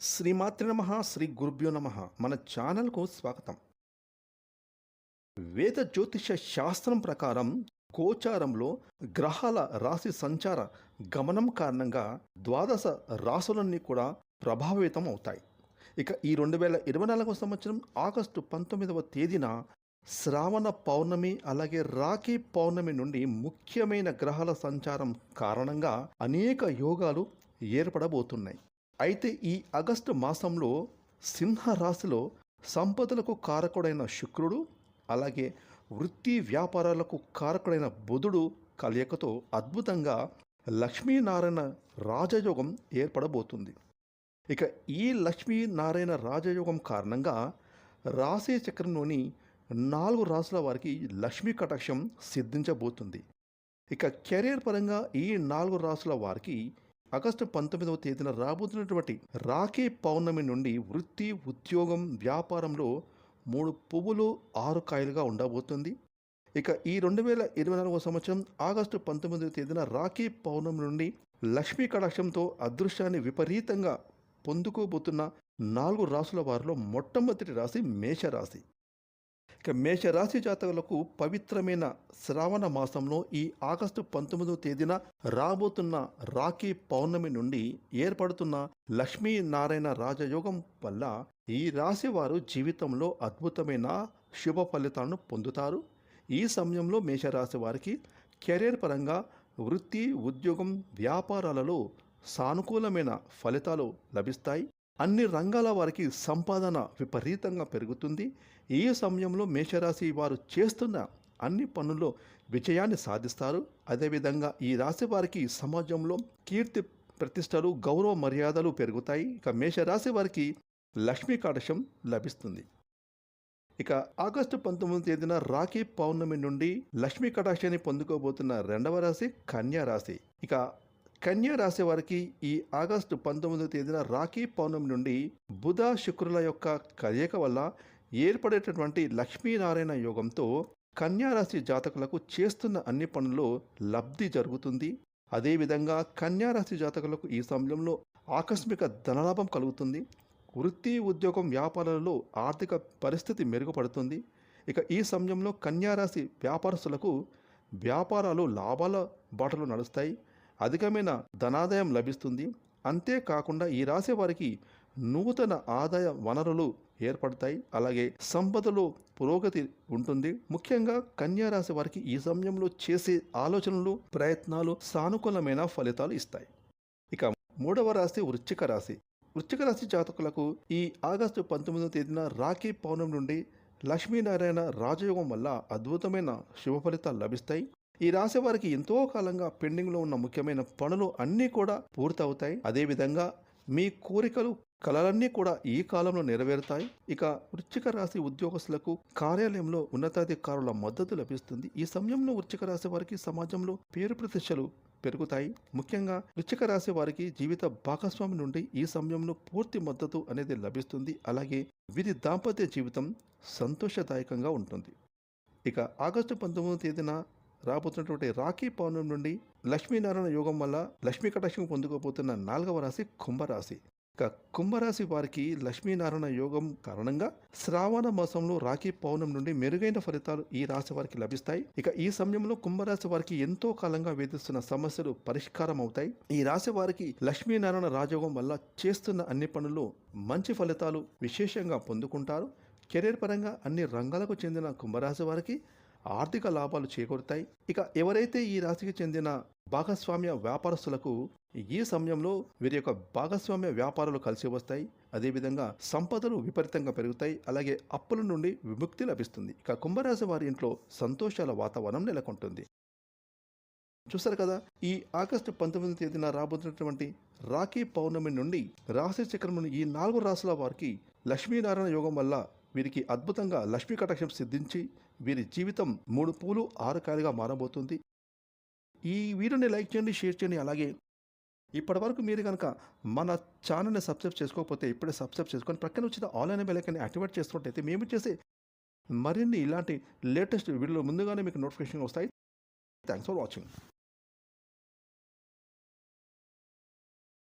శ్రీమాత్రి నమ శ్రీ గురుభ్యో నమ. మన ఛానల్కు స్వాగతం. వేద జ్యోతిష శాస్త్రం ప్రకారం గోచారంలో గ్రహాల రాశి సంచార గమనం కారణంగా ద్వాదశ రాసులన్నీ కూడా ప్రభావితం అవుతాయి. ఇక ఈ రెండు వేల ఇరవై నాలుగవ సంవత్సరం ఆగస్టు పంతొమ్మిదవ తేదీన శ్రావణ పౌర్ణమి అలాగే రాఖీ పౌర్ణమి నుండి ముఖ్యమైన గ్రహాల సంచారం కారణంగా అనేక యోగాలు ఏర్పడబోతున్నాయి. అయితే ఈ ఆగస్టు మాసంలో సింహ రాశిలో సంపదలకు కారకుడైన శుక్రుడు అలాగే వృత్తి వ్యాపారాలకు కారకుడైన బుధుడు కలయికతో అద్భుతంగా లక్ష్మీనారాయణ రాజయోగం ఏర్పడబోతుంది. ఇక ఈ లక్ష్మీనారాయణ రాజయోగం కారణంగా రాశి చక్రంలోని నాలుగు రాసుల వారికి లక్ష్మీ కటాక్షం సిద్ధించబోతుంది. ఇక కెరీర్ పరంగా ఈ నాలుగు రాసుల వారికి ఆగస్టు పంతొమ్మిదవ తేదీన రాబోతున్నటువంటి రాఖీ పౌర్ణమి నుండి వృత్తి ఉద్యోగం వ్యాపారంలో మూడు పువ్వులు ఆరు కాయలుగా ఉండబోతుంది. ఇక ఈ రెండు వేల ఇరవై నాలుగవ సంవత్సరం ఆగస్టు పంతొమ్మిదవ తేదీన రాఖీ పౌర్ణమి నుండి లక్ష్మీ కటాక్షంతో అదృష్టాన్ని విపరీతంగా పొందుకోబోతున్న నాలుగు రాసుల వారిలో మొట్టమొదటి రాశి మేషరాశి. ఇక మేషరాశి జాతకులకు పవిత్రమైన శ్రావణ మాసంలో ఈ ఆగస్టు పంతొమ్మిదవ తేదీన రాబోతున్న రాఖీ పౌర్ణమి నుండి ఏర్పడుతున్న లక్ష్మీనారాయణ రాజయోగం వల్ల ఈ రాశి వారు జీవితంలో అద్భుతమైన శుభ ఫలితాలను పొందుతారు. ఈ సమయంలో మేషరాశి వారికి కెరీర్ పరంగా వృత్తి ఉద్యోగం వ్యాపారాలలో సానుకూలమైన ఫలితాలు లభిస్తాయి. అన్ని రంగాల వారికి సంపాదన విపరీతంగా పెరుగుతుంది. ఈ సమయంలో మేషరాశి వారు చేస్తున్న అన్ని పనుల్లో విజయాన్ని సాధిస్తారు. అదేవిధంగా ఈ రాశి వారికి సమాజంలో కీర్తి ప్రతిష్టలు గౌరవ మర్యాదలు పెరుగుతాయి. ఇక మేషరాశి వారికి లక్ష్మీ కటాక్షం లభిస్తుంది. ఇక ఆగస్టు పంతొమ్మిది తేదీన రాఖీ పౌర్ణమి నుండి లక్ష్మీ కటాక్షాన్ని పొందుకోబోతున్న రెండవ రాశి కన్యా రాశి. ఇక కన్యా రాశి వారికి ఈ ఆగస్టు పంతొమ్మిదవ తేదీన రాఖీ పౌర్ణమి నుండి బుధ శుక్రుల యొక్క కలయిక వల్ల ఏర్పడేటటువంటి లక్ష్మీనారాయణ యోగంతో కన్యా రాశి జాతకులకు చేస్తున్న అన్ని పనుల్లో లబ్ధి జరుగుతుంది. అదేవిధంగా కన్యా రాశి జాతకులకు ఈ సమయంలో ఆకస్మిక ధనలాభం కలుగుతుంది. వృత్తి ఉద్యోగం వ్యాపారాలలో ఆర్థిక పరిస్థితి మెరుగుపడుతుంది. ఇక ఈ సమయంలో కన్యారాశి వ్యాపారస్తులకు వ్యాపారాలు లాభాల బాటలు నడుస్తాయి. అధికమైన ధనాదాయం లభిస్తుంది. అంతేకాకుండా ఈ రాశి వారికి నూతన ఆదాయ వనరులు ఏర్పడతాయి. అలాగే సంపదలో పురోగతి ఉంటుంది. ముఖ్యంగా కన్యా రాశి వారికి ఈ సమయంలో చేసే ఆలోచనలు ప్రయత్నాలు సానుకూలమైన ఫలితాలు ఇస్తాయి. ఇక మూడవ రాశి వృశ్చిక రాశి. వృశ్చిక రాశి జాతకులకు ఈ ఆగస్టు పంతొమ్మిదవ తేదీన రాఖీ పౌర్ణమి నుండి లక్ష్మీనారాయణ రాజయోగం వల్ల అద్భుతమైన శుభ ఫలితాలు లభిస్తాయి. ఈ రాశి వారికి ఎంతో కాలంగా పెండింగ్లో ఉన్న ముఖ్యమైన పనులు అన్నీ కూడా పూర్తవుతాయి. అదేవిధంగా మీ కోరికలు కలలన్నీ కూడా ఈ కాలంలో నెరవేరుతాయి. ఇక వృశ్చిక రాశి ఉద్యోగస్తులకు కార్యాలయంలో ఉన్నతాధికారుల మద్దతు లభిస్తుంది. ఈ సమయంలో వృశ్చిక రాశి వారికి సమాజంలో పేరు ప్రతిష్టలు పెరుగుతాయి. ముఖ్యంగా వృశ్చిక రాశి వారికి జీవిత భాగస్వామి నుండి ఈ సమయంలో పూర్తి మద్దతు అనేది లభిస్తుంది. అలాగే వీరి దాంపత్య జీవితం సంతోషదాయకంగా ఉంటుంది. ఇక ఆగస్టు పంతొమ్మిదవ తేదీన రాబోతున్నటువంటి రాఖీ పౌర్ణం నుండి లక్ష్మీనారాయణ యోగం వల్ల లక్ష్మీ కటాక్షం పొందుకోబోతున్న నాలుగవ రాశి కుంభరాశి. ఇక కుంభరాశి వారికి లక్ష్మీనారాయణ యోగం కారణంగా శ్రావణ మాసంలో రాఖీ పౌర్ణం నుండి మెరుగైన ఫలితాలు ఈ రాశి వారికి లభిస్తాయి. ఇక ఈ సమయంలో కుంభరాశి వారికి ఎంతో కాలంగా వేధిస్తున్న సమస్యలు పరిష్కారం అవుతాయి. ఈ రాశి వారికి లక్ష్మీనారాయణ రాజయోగం వల్ల చేస్తున్న అన్ని పనులు మంచి ఫలితాలు విశేషంగా పొందుకుంటారు. కెరీర్ పరంగా అన్ని రంగాలకు చెందిన కుంభరాశి వారికి ఆర్థిక లాభాలు చేకూరుతాయి. ఇక ఎవరైతే ఈ రాశికి చెందిన భాగస్వామ్య వ్యాపారస్తులకు ఈ సమయంలో వీరి యొక్క భాగస్వామ్య వ్యాపారాలు కలిసి వస్తాయి. అదేవిధంగా సంపదలు విపరీతంగా పెరుగుతాయి. అలాగే అప్పుల నుండి విముక్తి లభిస్తుంది. ఇక కుంభరాశి వారి ఇంట్లో సంతోషాల వాతావరణం నెలకొంటుంది. చూస్తారు కదా ఈ ఆగస్టు పంతొమ్మిది తేదీన రాబోతున్నటువంటి రాఖీ పౌర్ణమి నుండి రాశి చక్రముని ఈ నాలుగు రాశుల వారికి లక్ష్మీనారాయణ యోగం వల్ల వీరికి అద్భుతంగా లక్ష్మీ కటాక్షం సిద్ధించి వీరి జీవితం మూడు పూలు ఆరు కాయలుగా మారబోతుంది. ఈ వీడియోని లైక్ చేయండి షేర్ చేయండి అలాగే ఇప్పటివరకు మీరు కనుక మన ఛానల్ని సబ్స్క్రైబ్ చేసుకోకపోతే ఇప్పుడే సబ్స్క్రైబ్ చేసుకొని ప్రక్కన వచ్చిన ఆన్లైన్ బెల్లైకన్ని యాక్టివేట్ చేసుకున్నట్టయితే మేము చేసే మరిన్ని ఇలాంటి లేటెస్ట్ వీడియోలు ముందుగానే మీకు నోటిఫికేషన్ వస్తాయి. Thanks for watching